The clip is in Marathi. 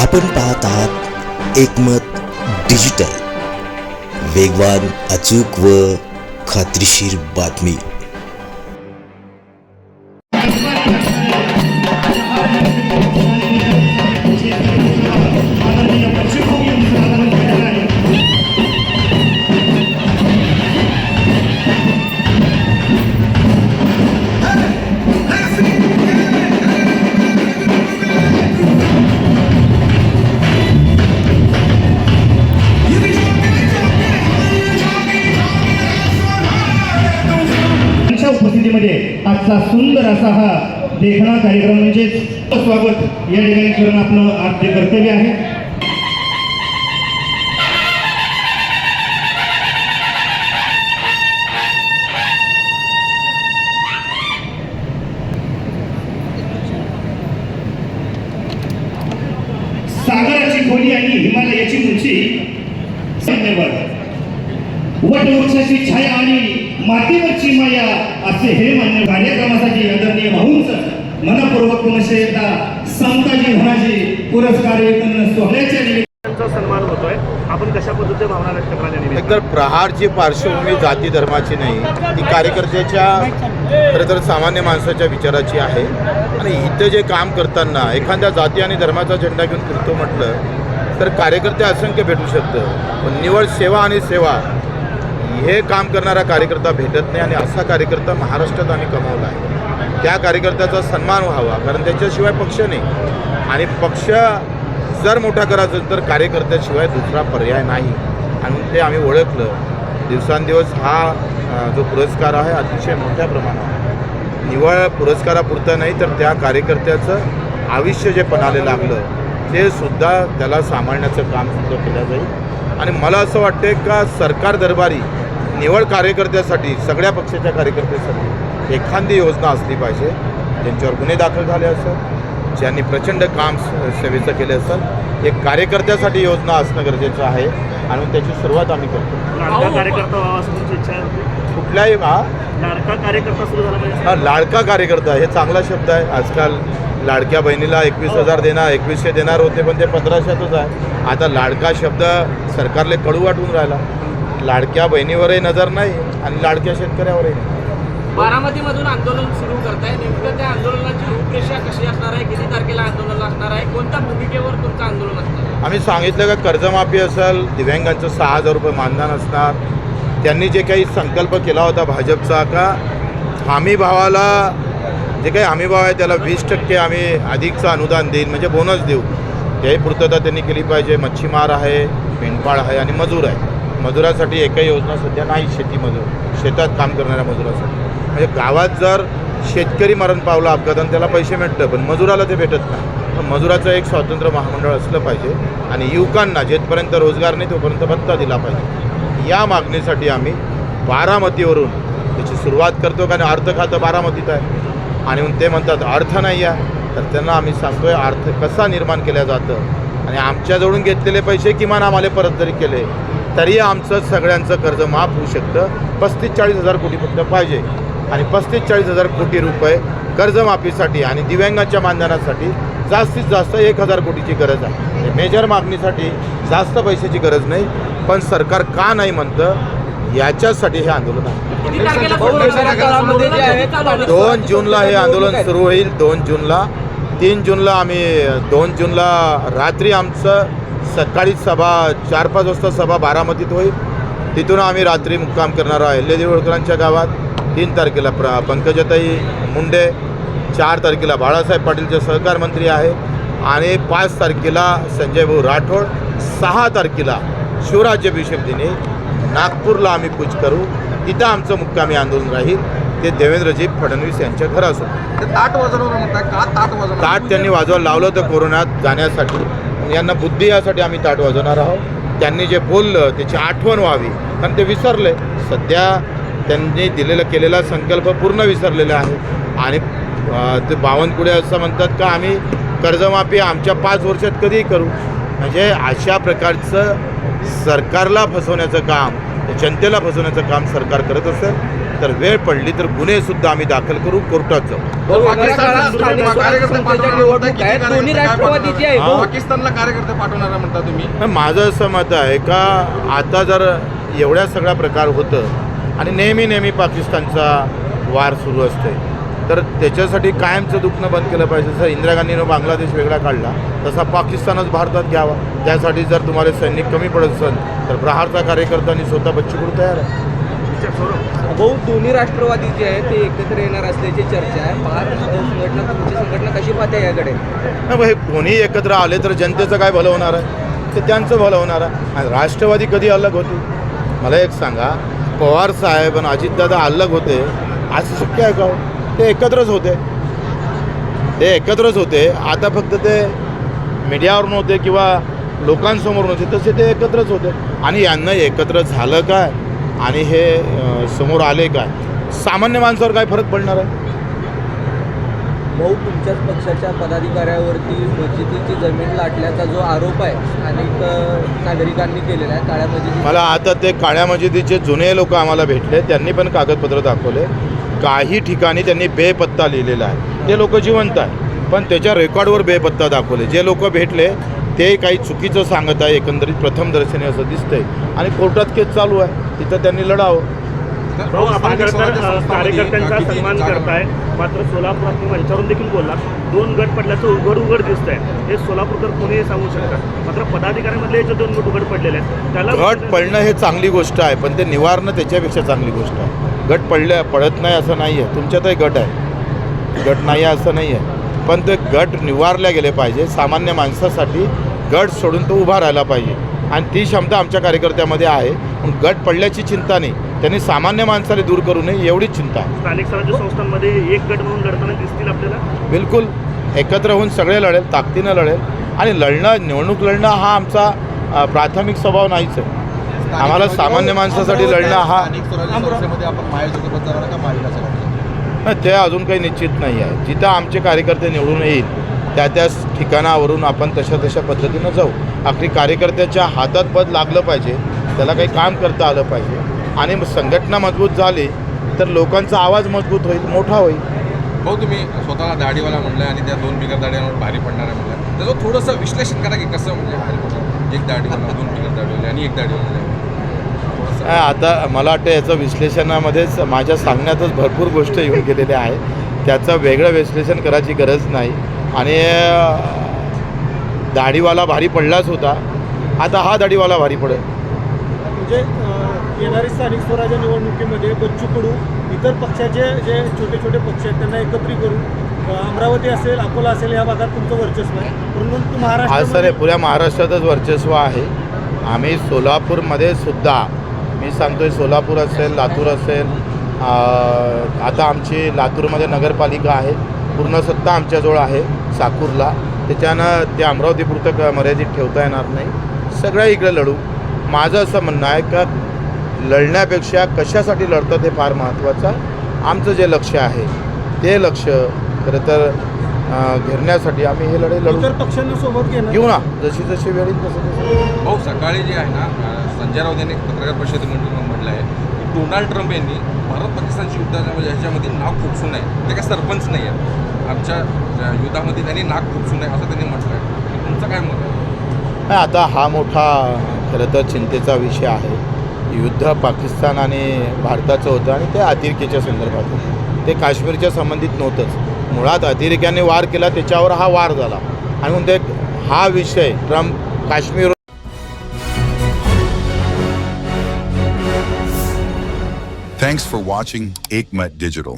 आपण पाहत आहात एकमत डिजिटल. वेगवान अचूक व खात्रीशीर बातमी. उपस्थितीमध्ये आजचा सुंदर असा हा देखणा कार्यक्रम म्हणजेच स्वागत. या ठिकाणी करून आपलं आद्य कर्तव्य आहे. सागराची खोली आणि हिमालयाची उंची. धन्यवाद. वटवृक्षाची छाया आणि मातीवरची माया असे हे मान्य कार्यक्रमासाठी आदरणीय भाऊंच मनपूर्वक पुनश्च एकदा समताजी धनाजी पुरस्कार वितरण सोहळ्याच्या निमित्तानं सन्मान होतोय. आपण कशा पद्धतीने भावना व्यक्त करण्याच्या एकतर प्रहारची पार्श्वभूमी जाती धर्माची नाही ती कार्यकर्त्याच्या खरं तर सामान्य माणसाच्या विचाराची आहे. आणि इथं जे काम करताना एखाद्या जाती आणि धर्माचा झेंडा घेऊन फिरतो म्हटलं तर कार्यकर्ते असंख्य भेटू शकतं. पण निवड सेवा आणि सेवा हे काम करणारा कार्यकर्ता भेटत नाही आणि असा कार्यकर्ता महाराष्ट्रात आम्ही कमावला आहे. त्या कार्यकर्त्याचा सन्मान व्हावा कारण त्याच्याशिवाय पक्ष नाही. आणि पक्ष जर मोठा करायचा असेल तर कार्यकर्त्याशिवाय दुसरा पर्याय नाही. आणि ते आम्ही ओळखलं. दिवसांदिवस हा जो पुरस्कार आहे अतिशय मोठ्या प्रमाणात निवळ पुरस्कारापुरतं नाही तर त्या कार्यकर्त्याचं आयुष्य जे पणाले लागलं ते सुद्धा त्याला सांभाळण्याचं काम सुद्धा केलं जाईल. आणि मला असं वाटते का सरकार दरबारी निवड कार्यकर्त्यासाठी सगळ्या पक्षाच्या कार्यकर्त्यासाठी एखादी योजना असली पाहिजे ज्यांच्यावर गुन्हे दाखल झाले असेल ज्यांनी प्रचंड काम सेवेचं केलं असेल एक कार्यकर्त्यासाठी योजना असणं गरजेचं आहे. आणि त्याची सुरुवात आम्ही करतो. कार्यकर्ता कुठल्याही हा? लाडका कार्यकर्ता सुरू झाला पाहिजे. हा लाडका कार्यकर्ता हे चांगला शब्द आहे. आजकाल लाडक्या बहिणीला एकवीस हजार देणार एकवीसशे देणार होते पण ते पंधराशेतच आहे. आता लाडका शब्द सरकारले कडू वाटून राहिला. लाडक्या बहिणीवरही नजर नाही आणि लाडक्या शेतकऱ्यावरही नाही. बारामतीमधून आंदोलन सुरू करताय. नेमकं त्या आंदोलनाची रूपरेषा कशी असणार आहे? किती तारखेला आंदोलन असणार आहे? कोणत्या भूमिकेवर तुमचं आंदोलन असणार आहे? आम्ही सांगितलं का कर्जमाफी असेल दिव्यांगांचं सहा हजार रुपये मानधन असणार. त्यांनी जे काही संकल्प केला होता भाजपचा का हमी भावाला जे काही हमी भाव आहे त्याला वीस टक्के आम्ही अधिकचं अनुदान देईन म्हणजे बोनस देऊ. त्याही पूर्तता त्यांनी केली पाहिजे. मच्छीमार आहे मेंढपाळ आहे आणि मजूर आहे. मजुरासाठी एकही योजना सध्या नाही शेतीमजूर शेतात काम करणाऱ्या मजुरासाठी. म्हणजे गावात जर शेतकरी मरण पावला अपघातानं त्याला पैसे मिळतं पण मजुराला ते भेटत नाही. तर मजुराचं एक स्वातंत्र्य महामंडळ असलं पाहिजे आणि युवकांना जेथपर्यंत रोजगार नाही तोपर्यंत भत्ता दिला पाहिजे. या मागणीसाठी आम्ही बारामतीवरून त्याची सुरुवात करतो कारण अर्थ खातं बारामतीत आहे. आणि ते म्हणतात अर्थ नाही आहे. तर त्यांना आम्ही सांगतोय अर्थ कसा निर्माण केला जातं? आणि आमच्याजवळून घेतलेले पैसे किमान आम्हाला परत जरी केले तरी आमचं सगळ्यांचं कर्ज माफ होऊ शकतं. पस्तीस चाळीस हजार कोटी फक्त पाहिजे. आणि पस्तीस चाळीस हजार कोटी रुपये कर्जमाफीसाठी आणि दिव्यांगाच्या मानधनासाठी जास्तीत जास्त एक हजार कोटीची गरज आहे. हे मेजर मागणीसाठी जास्त पैशाची गरज नाही पण सरकार का नाही म्हणतं याच्यासाठी हे आंदोलन आहे? दोन जूनला हे आंदोलन सुरू होईल दोन जूनला. तीन जूनला आम्ही दोन जूनला रात्री आमचं सकाळी सभा चार पाच वाजता सभा बारामतीत होईल. तिथून आम्ही रात्री मुक्काम करणार आहोत अहिल्यादेवी होळकरांच्या गावात तीन तारखेला प्र पंकजाताई मुंडे चार तारखेला बाळासाहेब पाटीलचे सहकार मंत्री आहे आणि पाच तारखेला संजय भाऊ राठोड सहा तारखेला शिवराज्याभिषेक दिनी नागपूरला आम्ही कूच करू. तिथं आमचं मुक्कामी आंदोलन राहील. ते देवेंद्रजी फडणवीस यांच्या घरासमोर. ते ताट वाजवणार? ताट त्यांनी वाजवायला लावलं होतं कोरोनात जाण्यासाठी. यांना बुद्धी यासाठी आम्ही ताट वाजवणार आहोत. त्यांनी जे बोललं त्याची आठवण व्हावी. कारण ते विसरले. सध्या त्यांनी दिलेला केलेला संकल्प पूर्ण विसरलेला आहे. आणि ते बावनकुळे असं म्हणतात का आम्ही कर्जमाफी आमच्या पाच वर्षात कधीही करू. म्हणजे अशा प्रकारचं सरकारला फसवण्याचं काम जनतेला फसवण्याचं काम सरकार करत असेल तर वेळ पडली तर गुन्हे सुद्धा आम्ही दाखल करू कोर्टात जाऊ. पाकिस्तानला कार्यकर्ते पाठवणार म्हणता तुम्ही? माझं असं मत आहे का आता जर एवढ्या सगळा प्रकार होतं आणि नेहमी नेहमी पाकिस्तानचा वार सुरू असते तर त्याच्यासाठी कायमचं दुखणं बंद केलं पाहिजे. जसं इंदिरा गांधीनं बांगलादेश वेगळा काढला तसा पाकिस्तानच भारतात घ्यावा. त्यासाठी जर तुम्हाला सैनिक कमी पडत असेल तर प्रहारचा कार्यकर्ता आणि स्वतः बच्चू कडू तयार आहे. भाऊ दोन्ही राष्ट्रवादी जे आहेत ते एकत्र येणार असल्याची चर्चा आहे. महार संघटना तुमची संघटना कशी पाहते याकडे? नाही हे कोणी एकत्र आले तर जनतेचं काय भलं होणार आहे? ते त्यांचं भलं होणार आहे. आणि राष्ट्रवादी कधी अलग होती? मला एक सांगा पवार साहेब आणि अजितदादा अलग होते असं शक्य आहे का हो? ते एकत्रच होते. ते एकत्रच होते. आता फक्त ते मीडियावर नव्हते किंवा लोकांसमोर नव्हते तसे ते एकत्रच होते. आणि यांना एकत्र झालं काय? आणि हे समोर आले काय? सामान्य माणसावर काय फरक पडणार आहे? भाऊ तुमच्याच पक्षाच्या पदाधिकाऱ्यावरती मस्जिदीची जमीन लाटल्याचा जो आरोप आहे स्थानिक अ, नागरिकांनी केलेला आहे काळ्या मस्जिदी मला आता ते काळ्या मशिदीचे जुने लोक आम्हाला भेटले त्यांनी पण कागदपत्र दाखवले. काही ठिकाणी त्यांनी बेपत्ता लिहिलेला आहे. ते लोक जिवंत आहे पण त्याच्या रेकॉर्डवर बेपत्ता दाखवले. जे लोक भेटले ते काही चुकीचं सांगत आहे. एकंदरीत प्रथम दर्शनी असं दिसतंय. आणि कोर्टात केस चालू आहे. तिथं त्यांनी लढावं. कार्यकर्त्यांचा सन्मान करताय. मात्र सोलापुरात देखील बोलला. दोन गट पडल्याचं उघड उघड दिसत आहे हे सोलापूरकर कोणीही सांगू शकतात. मात्र पदाधिकाऱ्यांमधले दोन गट उघड पडलेले आहेत त्याला गट पडणं हे चांगली गोष्ट आहे. पण ते निवारणं त्याच्यापेक्षा चांगली गोष्ट आहे. गट पडल्या पडत नाही असं नाही आहे तुमच्यातही गट आहे. गट नाही आहे असं नाही आहे पण ते गट निवारल्या गेले पाहिजे. सामान्य माणसासाठी गट सोडून तो उभा राहायला पाहिजे. आणि ती क्षमता आमच्या कार्यकर्त्यामध्ये आहे. पण गट पडल्याची चिंता नाही. त्यांनी सामान्य माणसाला दूर करू नये एवढीच चिंता. आहे स्थानिक स्वराज्य संस्थांमध्ये एक गट म्हणून लढताना दिसतील आपल्याला? बिलकुल. एकत्र होऊन सगळे लढेल ताकदीनं लढेल. आणि लढणं निवडणूक लढणं हा आमचा प्राथमिक स्वभाव नाहीच आहे. आम्हाला सामान्य माणसासाठी लढणं हा ते अजून काही निश्चित नाही आहे. जिथं आमचे कार्यकर्ते निवडून येईल त्या त्या ठिकाणावरून आपण तशा तशा पद्धतीनं जाऊ. अगदी कार्यकर्त्याच्या हातात पद लागलं पाहिजे त्याला काही काम करता आलं पाहिजे. आणि संघटना मजबूत झाली तर लोकांचा आवाज मजबूत होईल मोठा होईल. भाऊ तुम्ही स्वतःला दाढीवाला म्हणलाय आणि त्या दोन बिगर दाढीवर भारी पडणार आहे म्हणलाय. त्याचं थोडंसं विश्लेषण करा की कसं म्हणजे भारी पडणार. एक दाढीवाला दोन बिगर दाढीवाले आणि एक दाढीवाला. आता मला वाटतं याचं विश्लेषणामध्येच माझ्या सांगण्यातच भरपूर गोष्ट येऊन गेलेल्या आहेत त्याचं वेगळं विश्लेषण करायची गरज नाही. आणि दाढीवाला भारी पडलाच होता. आता हा दाढीवाला भारी पडेल. म्हणजे येणारी स्थानिक स्वराज्य निवडणुकीमध्ये बच्चू कडू इतर पक्षाचे जे छोटे छोटे पक्ष आहेत त्यांना एकत्रित करून अमरावती असेल अकोला असेल या भागात तुमचं वर्चस्व आहे. आज महाराष्ट्र हे पुऱ्या महाराष्ट्रातच वर्चस्व आहे. आम्ही सोलापूरमध्ये सुद्धा मी सांगतोय सोलापूर असेल लातूर असेल आता आमची लातूरमध्ये नगरपालिका आहे. पूर्ण सत्ता आमच्याजवळ आहे साकूरला. त्याच्यानं ते अमरावतीपुरतं क- मर्यादित ठेवता येणार नाही. सगळ्या इकडे लढू. माझं असं म्हणणं आहे का लढण्यापेक्षा कशासाठी लढतात हे फार महत्त्वाचं आमचं जे लक्ष आहे ते लक्ष खरं तर घेरण्यासाठी आम्ही हे लढाई लढू. इतर पक्षांना सोबत घेऊ ना जशी जशी वेळ येईल तसं तसं. भाऊ सकाळी जे आहे ना अं, संजय राऊत यांनी पत्रकार परिषदेमध्ये म्हटलं आहे की डोनाल्ड ट्रम्प यांनी भारत पाकिस्तानची युद्धाच्या म्हणजे ह्याच्यामध्ये नाक खुपसून आहे ते काय सरपंच नाही आहे आमच्या युद्धामध्ये त्यांनी नाक खुपसून आहे असं त्यांनी म्हटलं आहे. तुमचं काय मत आहे? नाही आता हा मोठा खरं तर चिंतेचा विषय आहे. युद्ध पाकिस्तान आणि भारताचं होतं आणि ते अतिरेक्याच्या संदर्भात होतं. ते काश्मीरच्या संबंधित नव्हतंच. मुळात अतिरेक्याने वार केला त्याच्यावर हा वार झाला. आणि म्हणते हा विषय Trump Kashmir Thanks for watching Aikmat digital